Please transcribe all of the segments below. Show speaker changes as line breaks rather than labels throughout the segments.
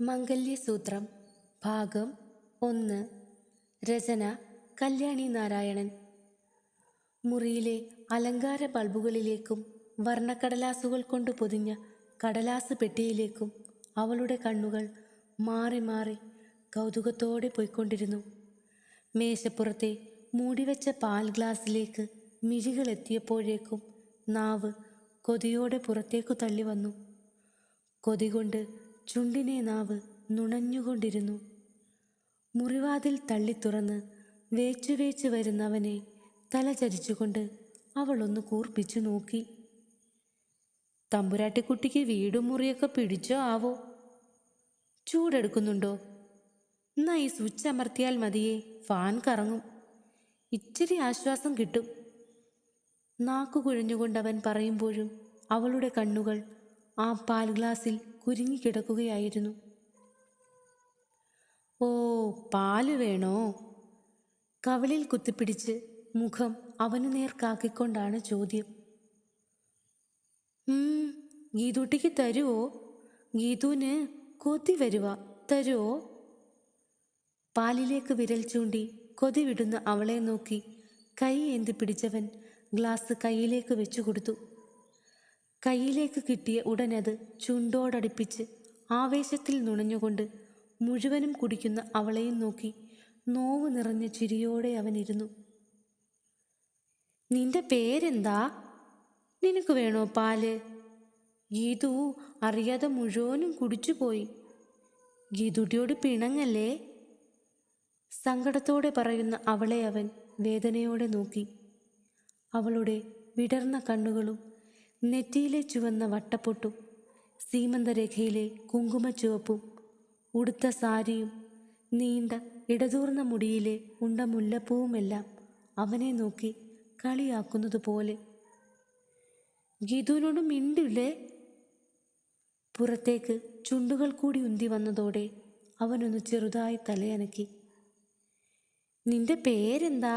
മംഗല്യസൂത്രം ഭാഗം ഒന്ന് രചന കല്യാണി നാരായണൻ. മുറിയിലെ അലങ്കാര ബൾബുകളിലേക്കും വർണക്കടലാസുകൾ കൊണ്ട് പൊതിഞ്ഞ കടലാസ് പെട്ടിയിലേക്കും അവളുടെ കണ്ണുകൾ മാറി മാറി കൗതുകത്തോടെ പോയിക്കൊണ്ടിരുന്നു. മേശപ്പുറത്തെ മൂടിവെച്ച പാൽ ഗ്ലാസ്സിലേക്ക് മിഴികൾ എത്തിയപ്പോഴേക്കും നാവ് കൊതിയോടെ പുറത്തേക്കു തള്ളി വന്നു കൊതി കൊണ്ട് ചുണ്ടിനെ നാവ് നുണഞ്ഞുകൊണ്ടിരുന്നു. മുറിവാതിൽ തള്ളി തുറന്ന് വേച്ചു വേച്ചു വരുന്നവനെ തലചരിച്ചുകൊണ്ട് അവളൊന്ന് കൂർപ്പിച്ചു നോക്കി. തമ്പുരാട്ടിക്കുട്ടിക്ക് വീടും മുറിയൊക്കെ പിടിച്ചോ ആവോ? ചൂടെടുക്കുന്നുണ്ടോ? എന്നാ ഈ സ്വിച്ച് അമർത്തിയാൽ മതിയേ ഫാൻ കറങ്ങും. ഇച്ചിരി ആശ്വാസം കിട്ടും. നാക്കു കുഴഞ്ഞുകൊണ്ടവൻ പറയുമ്പോഴും അവളുടെ കണ്ണുകൾ ആ പാൽ ഗ്ലാസിൽ കുരുങ്ങിക്കിടക്കുകയായിരുന്നു. ഓ പാൽ വേണോ? കവളിൽ കുത്തിപ്പിടിച്ച് മുഖം അവനു നേർക്കാക്കിക്കൊണ്ടാണ് ചോദ്യം. ഗീതൂട്ടിക്ക് തരുവോ? ഗീതുവിന് കൊതി വരുവ തരുവോ? പാലിലേക്ക് വിരൽ ചൂണ്ടി കൊതി വിടുന്ന അവളെ നോക്കി കൈ ഏന്തി പിടിച്ചവൻ ഗ്ലാസ് കയ്യിലേക്ക് വെച്ചു കൊടുത്തു. കയ്യിലേക്ക് കിട്ടിയ ഉടനത് ചുണ്ടോടടുപ്പിച്ച് ആവേശത്തിൽ നുണഞ്ഞുകൊണ്ട് മുഴുവനും കുടിക്കുന്ന അവളെയും നോക്കി നോവ് നിറഞ്ഞ ചിരിയോടെ അവൻ ഇരുന്നു നിന്റെ പേരെന്താ? നിനക്ക് വേണോ പാൽ? ഗീതു അറിയാതെ മുഴുവനും കുടിച്ചു പോയി ഗീതുട്ടിയോട് പിണങ്ങല്ലേ? സങ്കടത്തോടെ പറയുന്ന അവളെ അവൻ വേദനയോടെ നോക്കി. അവളുടെ വിടർന്ന കണ്ണുകളും നെറ്റിയിലെ ചുവന്ന വട്ടപ്പൊട്ടും സീമന്തരേഖയിലെ കുങ്കുമച്ചുവപ്പും ഉടുത്ത സാരിയും നീണ്ട ഇടതൂർന്ന മുടിയിലെ ഉണ്ട മുല്ലപ്പൂവുമെല്ലാം അവനെ നോക്കി കളിയാക്കുന്നതുപോലെ. ഗീതുവിനോട് മിണ്ടില്ലേ? പുറത്തേക്ക് ചുണ്ടുകൾ കൂടി ഉന്തി വന്നതോടെ അവനൊന്ന് ചെറുതായി തലയനക്കി. നിന്റെ പേരെന്താ?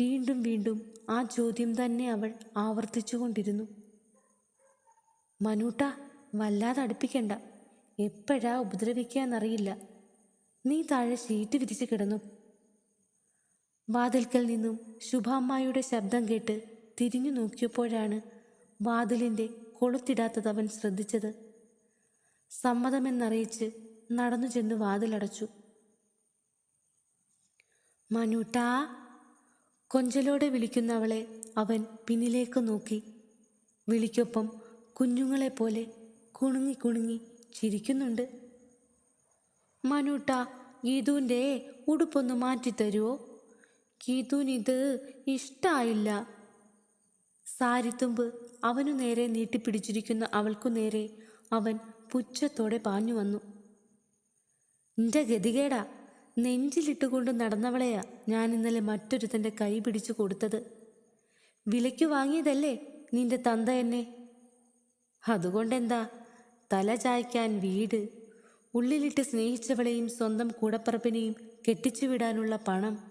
വീണ്ടും വീണ്ടും ആ ചോദ്യം തന്നെ അവൾ ആവർത്തിച്ചുകൊണ്ടിരുന്നു മനൂട്ട വല്ലാതെ അടുപ്പിക്കണ്ട. എപ്പോഴാ ഉപദ്രവിക്കാന്നറിയില്ല. നീ താഴെ ഷീറ്റ് വിരിച്ചു കിടന്നു വാതിൽക്കൽ നിന്നും ശുഭാമ്മായുടെ ശബ്ദം കേട്ട് തിരിഞ്ഞു നോക്കിയപ്പോഴാണ് വാതിലിന്റെ കൊളുത്തിടാത്തത് അവൻ ശ്രദ്ധിച്ചത്. സമ്മതമെന്നറിയിച്ച് നടന്നു ചെന്ന് വാതിലടച്ചു. മനൂട്ടാ കൊഞ്ചലോടെ വിളിക്കുന്നവളെ അവൻ പിന്നിലേക്ക് നോക്കി. വിളിക്കൊപ്പം കുഞ്ഞുങ്ങളെപ്പോലെ കുണുങ്ങി കുണുങ്ങി ചിരിക്കുന്നുണ്ട്. മനുട്ട ഗീതുവിന്റെ ഉടുപ്പൊന്ന് മാറ്റിത്തരുമോ ഗീതുവിനിത് ഇഷ്ടായില്ല. സാരിത്തുമ്പ് അവനു നേരെ നീട്ടിപ്പിടിച്ചിരിക്കുന്ന അവൾക്കു നേരെ അവൻ പുച്ഛത്തോടെ പാഞ്ഞു വന്നു. നിന്റെ ഗതികേടാ നെഞ്ചിലിട്ടുകൊണ്ട് നടന്നവളെയാ ഞാൻ ഇന്നലെ മറ്റൊരുത്തന്റെ കൈ പിടിച്ചു കൊടുത്തത്. വിലയ്ക്ക് വാങ്ങിയതല്ലേ നിന്റെ തന്ത എന്നെ? അതുകൊണ്ടെന്താ? തല ചായ്ക്കാൻ വീട്. ഉള്ളിലിട്ട് സ്നേഹിച്ചവളെയും സ്വന്തം കൂടപ്പറപ്പിനെയും കെട്ടിച്ചു വിടാനുള്ള പണം.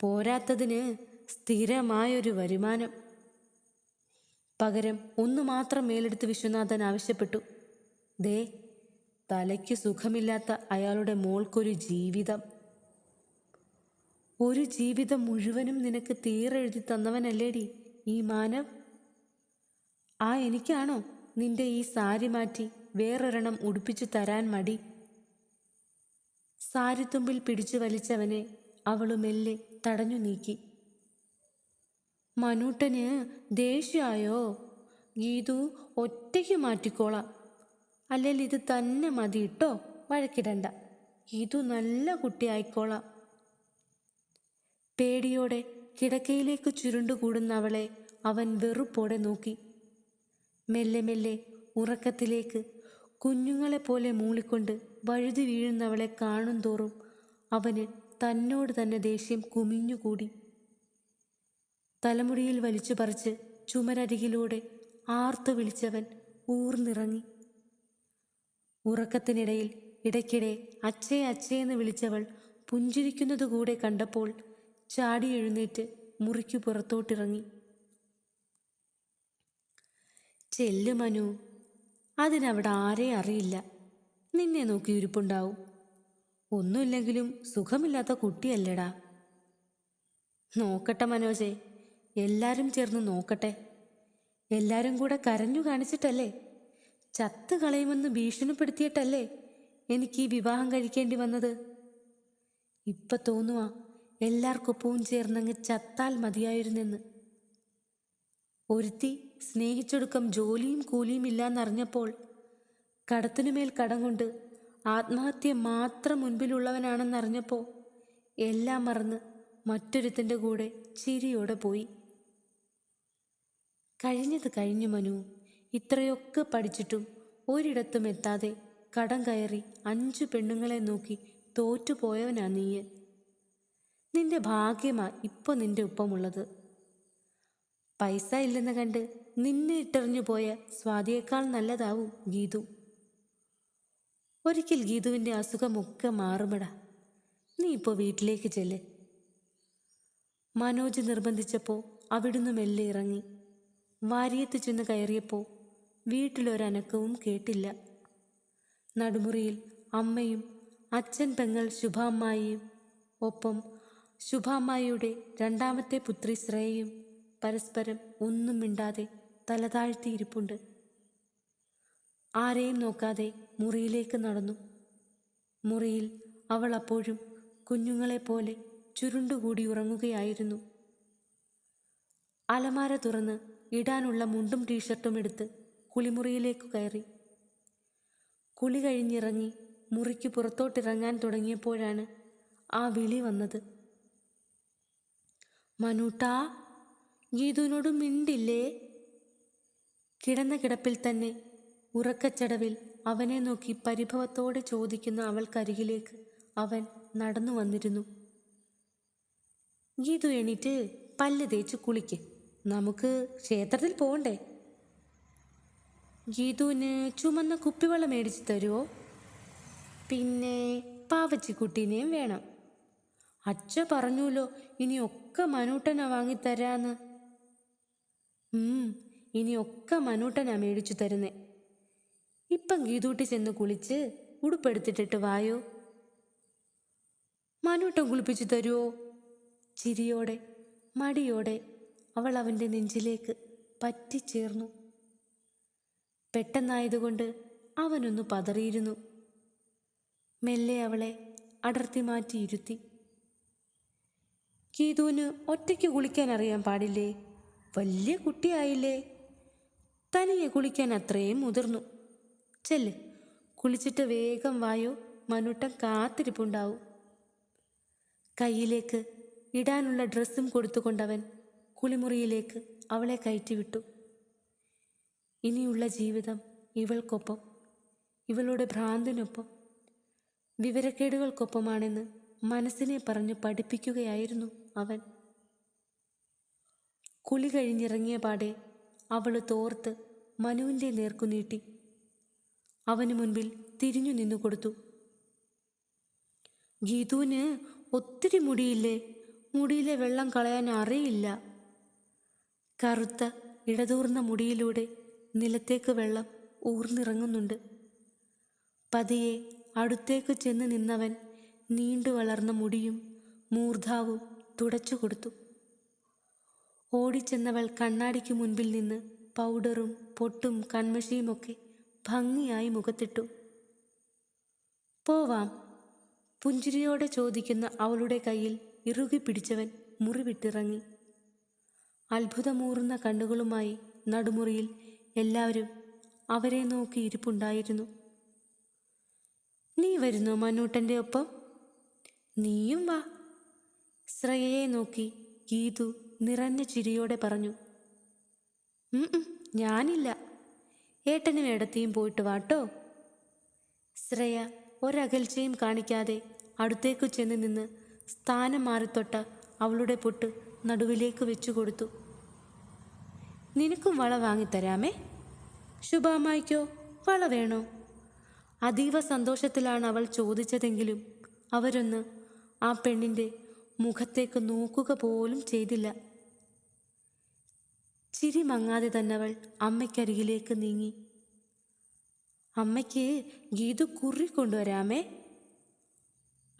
പോരാത്തതിന് സ്ഥിരമായൊരു വരുമാനം. പകരം ഒന്നു മാത്രം മേലെടുത്ത് വിശ്വനാഥൻ ആവശ്യപ്പെട്ടു. ദേ തലയ്ക്ക് സുഖമില്ലാത്ത അയാളുടെ മോൾക്കൊരു ജീവിതം. ഒരു ജീവിതം മുഴുവനും നിനക്ക് തീരെഴുതി തന്നവനല്ലേടി ഈ മാനം? ആ എനിക്കാണോ നിന്റെ ഈ സാരി മാറ്റി വേറൊരെണ്ണം ഉടുപ്പിച്ചു തരാൻ മടി? സാരിത്തുമ്പിൽ പിടിച്ചു വലിച്ചവനെ അവളു മെല്ലെ തടഞ്ഞു നീക്കി. മനൂട്ടന് ദേഷ്യായോ? ഗീതു ഒറ്റയ്ക്ക് മാറ്റിക്കോളാം. അല്ലെങ്കിൽ ഇത് തന്നെ മതി ഇട്ടോ വഴക്കിടണ്ട. ഇതു നല്ല കുട്ടിയായിക്കോളാം. പേടിയോടെ കിടക്കയിലേക്ക് ചുരുണ്ടുകൂടുന്ന അവളെ അവൻ വെറുപ്പോടെ നോക്കി. മെല്ലെ മെല്ലെ ഉറക്കത്തിലേക്ക് കുഞ്ഞുങ്ങളെ പോലെ മൂളിക്കൊണ്ട് വഴുതി വീഴുന്നവളെ കാണും തോറും അവന് തന്നോട് തന്നെ ദേഷ്യം കുമിഞ്ഞുകൂടി. തലമുടിയിൽ വലിച്ചു പറിച്ച് ചുമരരികിലൂടെ ആർത്തു വിളിച്ചവൻ ഊർന്നിറങ്ങി. ഉറക്കത്തിനിടയിൽ ഇടയ്ക്കിടെ അച്ഛേ അച്ഛേ എന്ന് വിളിച്ചവൾ പുഞ്ചിരിക്കുന്നതുകൂടെ കണ്ടപ്പോൾ ചാടി എഴുന്നേറ്റ് മുറിക്കു പുറത്തോട്ടിറങ്ങി. ചെല്ലു മനു അതിനവിടെ ആരെ അറിയില്ല. നിന്നെ നോക്കി ഇരിപ്പുണ്ടാവും. ഒന്നുമില്ലെങ്കിലും സുഖമില്ലാത്ത കുട്ടിയല്ലേടാ. നോക്കട്ടെ മനോജെ എല്ലാരും ചേർന്ന് നോക്കട്ടെ. എല്ലാരും കൂടെ കരഞ്ഞു കാണിച്ചിട്ടല്ലേ? ചത്ത് കളയുമെന്ന് ഭീഷണിപ്പെടുത്തിയിട്ടല്ലേ എനിക്ക് ഈ വിവാഹം കഴിക്കേണ്ടി വന്നത്? ഇപ്പൊ തോന്നുക എല്ലാവർക്കൊപ്പവും ചേർന്നങ്ങ് ചത്താൽ മതിയായിരുന്നെന്ന്. ഒരുത്തി സ്നേഹിച്ചൊടുക്കം ജോലിയും കൂലിയും ഇല്ലാന്നറിഞ്ഞപ്പോൾ കടത്തിനുമേൽ കടം കൊണ്ട് ആത്മഹത്യ മാത്രം മുൻപിലുള്ളവനാണെന്നറിഞ്ഞപ്പോൾ എല്ലാം മറന്ന് മറ്റൊരുത്തിന്റെ കൂടെ ചിരിയോടെ പോയി. കഴിഞ്ഞത് കഴിഞ്ഞു മനു. ഇത്രയൊക്കെ പഠിച്ചിട്ടും ഒരിടത്തും എത്താതെ കടം കയറി അഞ്ചു പെണ്ണുങ്ങളെ നോക്കി തോറ്റുപോയവനാ നീയ്. നിന്റെ ഭാഗ്യമാ ഇപ്പൊ നിന്റെ ഒപ്പമുള്ളത്. പൈസ ഇല്ലെന്ന് കണ്ട് നിന്നെ ഇട്ടെറിഞ്ഞു പോയ സ്വാതിയേക്കാൾ നല്ലതാവും ഗീതു. ഒരിക്കൽ ഗീതുവിന്റെ അസുഖമൊക്കെ മാറുമടാ. നീ ഇപ്പോൾ വീട്ടിലേക്ക് ചെല്ല്. മനോജ് നിർബന്ധിച്ചപ്പോൾ അവിടുന്ന് മെല്ലെ ഇറങ്ങി. വാരിയത്ത് ചെന്ന് കയറിയപ്പോൾ വീട്ടിലൊരനക്കവും കേട്ടില്ല. നടുമുറിയിൽ അമ്മയും അച്ഛൻ പെങ്ങൾ ശുഭാമ്മായിയും ഒപ്പം ശുഭാമ്മായിയുടെ രണ്ടാമത്തെ പുത്രി ശ്രേയയും പരസ്പരം ഒന്നും മിണ്ടാതെ തലതാഴ്ത്തിയിരിപ്പുണ്ട്. ആരെയും നോക്കാതെ മുറിയിലേക്ക് നടന്നു. മുറിയിൽ അവൾ അപ്പോഴും കുഞ്ഞുങ്ങളെപ്പോലെ ചുരുണ്ടുകൂടി ഉറങ്ങുകയായിരുന്നു. അലമാര തുറന്ന് ഇടാനുള്ള മുണ്ടും ടീഷർട്ടും എടുത്ത് കുളിമുറിയിലേക്ക് കയറി. കുളി കഴിഞ്ഞിറങ്ങി മുറിക്ക് പുറത്തോട്ടിറങ്ങാൻ തുടങ്ങിയപ്പോഴാണ് ആ വിളി വന്നത്. മനൂട്ടാ ഗീതുവിനോട് മിണ്ടില്ലേ? കിടന്ന കിടപ്പിൽ തന്നെ ഉറക്കച്ചടവിൽ അവനെ നോക്കി പരിഭവത്തോടെ ചോദിക്കുന്ന അവൾക്കരികിലേക്ക് അവൻ നടന്നു വന്നിരുന്നു. ഗീതു എണീറ്റ് പല്ല് തേച്ച് കുളിക്ക്. നമുക്ക് ക്ഷേത്രത്തിൽ പോകണ്ടേ ഗീതുവിന് ചുമന്ന കുപ്പിവെള്ളം മേടിച്ച് തരുമോ പിന്നെ പാവച്ചിക്കുട്ടീനെയും വേണം. അച്ഛ പറഞ്ഞുല്ലോ ഒക്കെ മനൂട്ടനാ വാങ്ങിത്തരാന്ന്. ഒക്കെ മനൂട്ടനാ മേടിച്ചു തരുന്നേ. ഇപ്പം ഗീതൂട്ടി ചെന്ന് കുളിച്ച് ഉടുപ്പെടുത്തിട്ടിട്ട് വായോ? മനൂട്ടം കുളിപ്പിച്ചു തരുമോ ചിരിയോടെ മടിയോടെ അവൾ അവന്റെ നെഞ്ചിലേക്ക് പറ്റിച്ചേർന്നു. പെട്ടെന്നായതുകൊണ്ട് അവനൊന്ന് പതറിയിരുന്നു. മെല്ലെ അവളെ അടർത്തി മാറ്റിയിരുത്തി കീതുവിന് ഒറ്റയ്ക്ക് കുളിക്കാൻ അറിയാൻ പാടില്ലേ? വലിയ കുട്ടിയായില്ലേ? തനിയെ കുളിക്കാൻ അത്രയും മുതിർന്നു. ചെല്ല് കുളിച്ചിട്ട് വേഗം വായോ മനുട്ടൻ കാത്തിരിപ്പുണ്ടാവും. കയ്യിലേക്ക് ഇടാനുള്ള ഡ്രസ്സും കൊടുത്തുകൊണ്ടവൻ കുളിമുറിയിലേക്ക് അവളെ കയറ്റിവിട്ടു. ഇനിയുള്ള ജീവിതം ഇവൾക്കൊപ്പം ഇവളുടെ ഭ്രാന്തിനൊപ്പം വിവരക്കേടുകൾക്കൊപ്പമാണെന്ന് മനസ്സിനെ പറഞ്ഞ് പഠിപ്പിക്കുകയായിരുന്നു അവൻ. കുളി കഴിഞ്ഞിറങ്ങിയ പാടെ അവൾ തോർത്ത് മനുവിന്റെ നേർക്കു നീട്ടി. അവന് മുൻപിൽ തിരിഞ്ഞു നിന്നു കൊടുത്തു. ഗീതുവിന് ഒത്തിരി മുടിയില്ലേ? മുടിയിലെ വെള്ളം കളയാൻ അറിയില്ല. കറുത്ത ഇടതൂർന്ന മുടിയിലൂടെ നിലത്തേക്ക് വെള്ളം ഊർന്നിറങ്ങുന്നുണ്ട്. പതിയെ അടുത്തേക്ക് ചെന്ന് നിന്നവൻ നീണ്ടു വളർന്ന മുടിയും മൂർധാവും തുടച്ചു കൊടുത്തു. ഓടിച്ചെന്നവൾ കണ്ണാടിക്ക് മുൻപിൽ നിന്ന് പൗഡറും പൊട്ടും കൺമഷിയുമൊക്കെ ഭംഗിയായി മുഖത്തിട്ടു. പോവാം പുഞ്ചിരിയോടെ ചോദിക്കുന്ന അവളുടെ കയ്യിൽ ഇറുകി പിടിച്ചവൻ മുറിവിട്ടിറങ്ങി. അത്ഭുതമൂറുന്ന കണ്ണുകളുമായി നടുമുറിയിൽ എല്ലാവരും അവരെ നോക്കി ഇരിപ്പുണ്ടായിരുന്നു. നീ വരുന്നോ മനൂട്ടന്റെ ഒപ്പം? നീയും വാ. ശ്രേയയെ നോക്കി ഗീതു നിറഞ്ഞ ചിരിയോടെ പറഞ്ഞു. "ഉം ഉം, ഞാനില്ല. ഏട്ടനും ഇടത്തെയും പോയിട്ട് വാട്ടോ? ശ്രേയ ഒരകൽച്ചയും കാണിക്കാതെ അടുത്തേക്കു ചെന്ന് നിന്ന് സ്ഥാനം മാറിത്തൊട്ട അവളുടെ പൊട്ട് നടുവിലേക്ക് വെച്ചു കൊടുത്തു. നിനക്കും വള വാങ്ങിത്തരാമേ ശുഭാമായിക്കോ വള വേണോ? അതീവ സന്തോഷത്തിലാണ് അവൾ ചോദിച്ചതെങ്കിലും അവരൊന്ന് ആ പെണ്ണിന്റെ മുഖത്തേക്ക് നോക്കുക പോലും ചെയ്തില്ല. ചിരി മങ്ങാതെ തന്നെ അവൾ അമ്മയ്ക്കരികിലേക്ക് നീങ്ങി. അമ്മയ്ക്ക് ഗീതു കുറി കൊണ്ടുവരാമേ.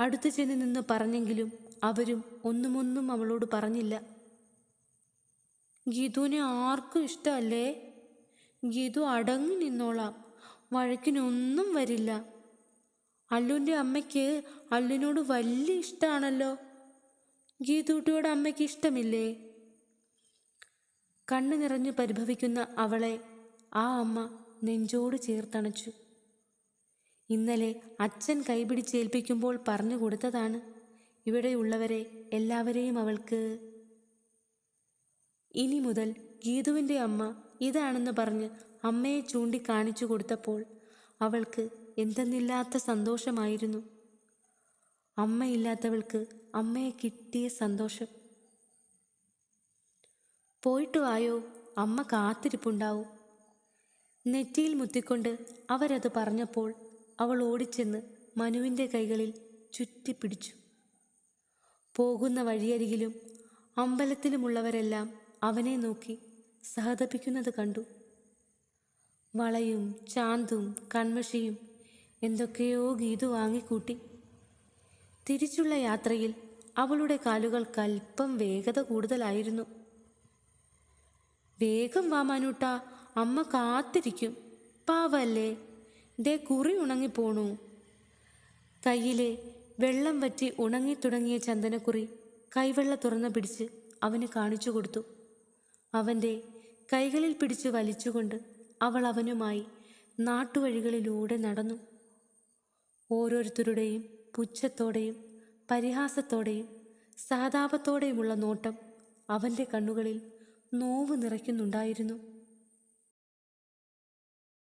അടുത്തു ചെന്ന് നിന്ന് പറഞ്ഞെങ്കിലും അവരും ഒന്നുമൊന്നും അവളോട് പറഞ്ഞില്ല. ഗീതുവിനെ ആർക്കും ഇഷ്ടമല്ലേ? ഗീതു അടങ്ങി നിന്നോളാം. വഴക്കിനൊന്നും വരില്ല. അല്ലുവിന്റെ അമ്മയ്ക്ക് അല്ലുവിനോട് വലിയ ഇഷ്ടമാണല്ലോ ഗീതുട്ടിയുടെ അമ്മയ്ക്ക് ഇഷ്ടമില്ലേ? കണ്ണു നിറഞ്ഞു പരിഭവിക്കുന്ന അവളെ ആ അമ്മ നെഞ്ചോട് ചേർത്തണച്ചു. ഇന്നലെ അച്ഛൻ കൈപിടിച്ചേൽപ്പിക്കുമ്പോൾ പറഞ്ഞു കൊടുത്തതാണ് ഇവിടെയുള്ളവരെ എല്ലാവരെയും അവൾക്ക് ഇനി മുതൽ ഗീതുവിന്റെ അമ്മ ഇതാണെന്ന് പറഞ്ഞ് അമ്മയെ ചൂണ്ടിക്കാണിച്ചു കൊടുത്തപ്പോൾ അവൾക്ക് എന്തെന്നില്ലാത്ത സന്തോഷമായിരുന്നു. അമ്മയില്ലാത്തവൾക്ക് അമ്മയെ കിട്ടിയ സന്തോഷം. പോയിട്ട് വായോ അമ്മ കാത്തിരിപ്പുണ്ടാവും. നെറ്റിയിൽ മുത്തിക്കൊണ്ട് അവരത് പറഞ്ഞപ്പോൾ അവൾ ഓടിച്ചെന്ന് മനുവിന്റെ കൈകളിൽ ചുറ്റിപ്പിടിച്ചു. പോകുന്ന വഴിയരികിലും അമ്പലത്തിലുമുള്ളവരെല്ലാം അവനെ നോക്കി സഹതപിക്കുന്നത് കണ്ടു. വളയും ചാന്തും കൺമഷിയും എന്തൊക്കെയോ ഗീതു വാങ്ങിക്കൂട്ടി. തിരിച്ചുള്ള യാത്രയിൽ അവളുടെ കാലുകൾ അല്പം വേഗത കൂടുതലായിരുന്നു. വേഗം വാമാനൂട്ട അമ്മ കാത്തിരിക്കും. പാവല്ലേ ദേ കുറി ഉണങ്ങിപ്പോണു. കയ്യിലെ വെള്ളം വറ്റി ഉണങ്ങിത്തുടങ്ങിയ ചന്ദനക്കുറി കൈവെള്ള തുറന്നു പിടിച്ച് അവന് കാണിച്ചു കൊടുത്തു. അവന്റെ കൈകളിൽ പിടിച്ച് വലിച്ചുകൊണ്ട് അവൾ അവനുമായി നാട്ടുവഴികളിലൂടെ നടന്നു. ഓരോരുത്തരുടെയും പുച്ഛത്തോടെയും പരിഹാസത്തോടെയും സഹതാപത്തോടെയുമുള്ള നോട്ടം അവന്റെ കണ്ണുകളിൽ നോവ് നിറയ്ക്കുന്നുണ്ടായിരുന്നു.